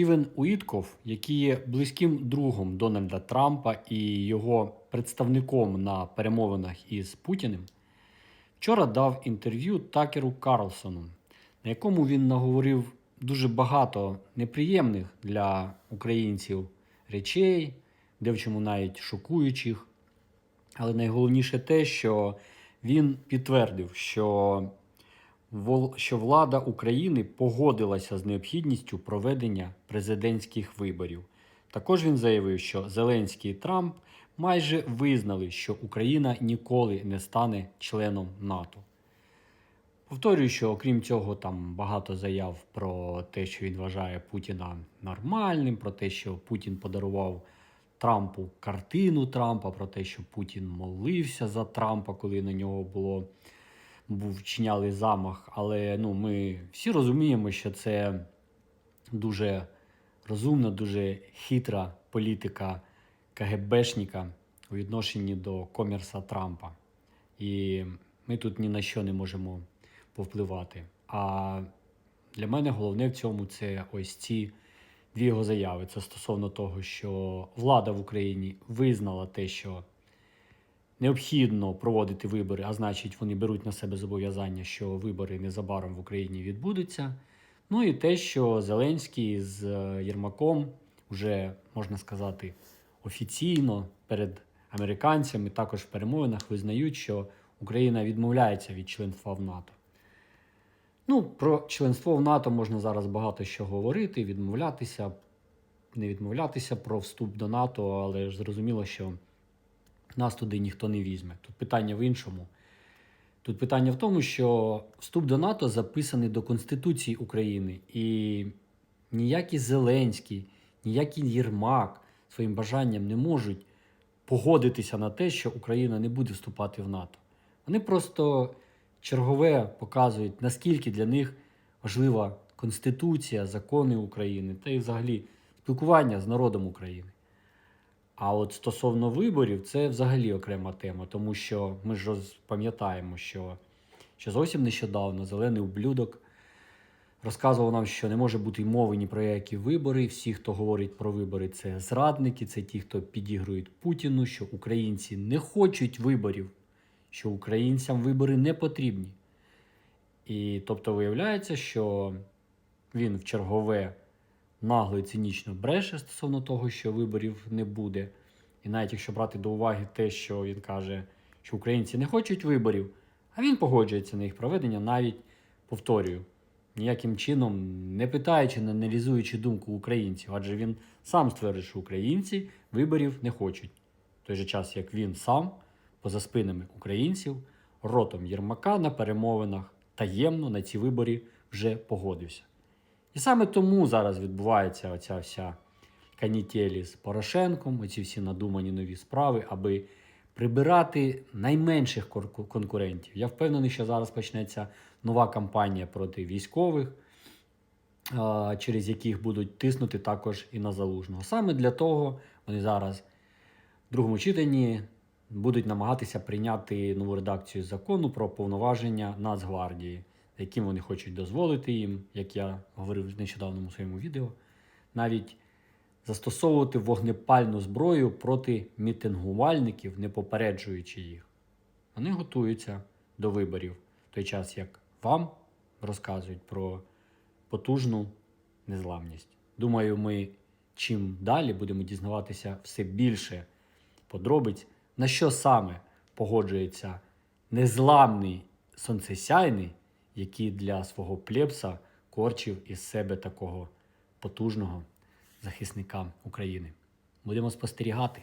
Стівен Уітков, який є близьким другом Дональда Трампа і його представником на перемовинах із Путіним, вчора дав інтерв'ю Такеру Карлсону, на якому він наговорив дуже багато неприємних для українців речей, де в чому навіть шокуючих. Але найголовніше те, що він підтвердив, що що влада України погодилася з необхідністю проведення президентських виборів. Також він заявив, що Зеленський і Трамп майже визнали, що Україна ніколи не стане членом НАТО. Повторюю, що окрім цього, там багато заяв про те, що він вважає Путіна нормальним, про те, що Путін подарував Трампу картину Трампа, про те, що Путін молився за Трампа, коли на нього було був вчиняли замах. Але ну, ми всі розуміємо, що це дуже розумна, дуже хитра політика КГБшника у відношенні до комірса Трампа. І ми тут ні на що не можемо повпливати. А для мене головне в цьому це ось ці дві його заяви. Це стосовно того, що влада в Україні визнала те, що необхідно проводити вибори, а значить, вони беруть на себе зобов'язання, що вибори незабаром в Україні відбудуться. Ну і те, що Зеленський з е, Єрмаком вже можна сказати офіційно перед американцями, також в перемовинах визнають, що Україна відмовляється від членства в НАТО. Ну, про членство в НАТО можна зараз багато що говорити, відмовлятися, не відмовлятися про вступ до НАТО, але ж зрозуміло, що нас туди ніхто не візьме. Тут питання в іншому. Тут питання в тому, що вступ до НАТО записаний до Конституції України, і ніякий Зеленський, ніякий Єрмак своїм бажанням не можуть погодитися на те, що Україна не буде вступати в НАТО. Вони просто чергове показують, наскільки для них важлива Конституція, закони України та й взагалі спілкування з народом України. А от стосовно виборів, це взагалі окрема тема, тому що ми ж пам'ятаємо, що, що зовсім нещодавно зелений ублюдок розказував нам, що не може бути мови ні про які вибори. Всі, хто говорить про вибори, це зрадники, це ті, хто підігрують Путіну, що українці не хочуть виборів, що українцям вибори не потрібні. І тобто виявляється, що він в чергове нагло і цинічно бреше стосовно того, що виборів не буде. І навіть якщо брати до уваги те, що він каже, що українці не хочуть виборів, а він погоджується на їх проведення, навіть повторюю, ніяким чином не питаючи, не аналізуючи думку українців, адже він сам стверджує, що українці виборів не хочуть. В той же час, як він сам, поза спинами українців, ротом Єрмака на перемовинах таємно на ці вибори вже погодився. І саме тому зараз відбувається оця вся канітелі з Порошенком, оці всі надумані нові справи, аби прибирати найменших конкурентів. Я впевнений, що зараз почнеться нова кампанія проти військових, через яких будуть тиснути також і на залужного. Саме для того вони зараз в другому читанні будуть намагатися прийняти нову редакцію закону про повноваження Нацгвардії, яким вони хочуть дозволити їм, як я говорив в нещодавному своєму відео, навіть застосовувати вогнепальну зброю проти мітингувальників, не попереджуючи їх. Вони готуються до виборів в той час, як вам розказують про потужну незламність. Думаю, ми чим далі будемо дізнаватися все більше подробиць, на що саме погоджується незламний сонцесяйний, який для свого плебса корчив із себе такого потужного захисника України. Будемо спостерігати.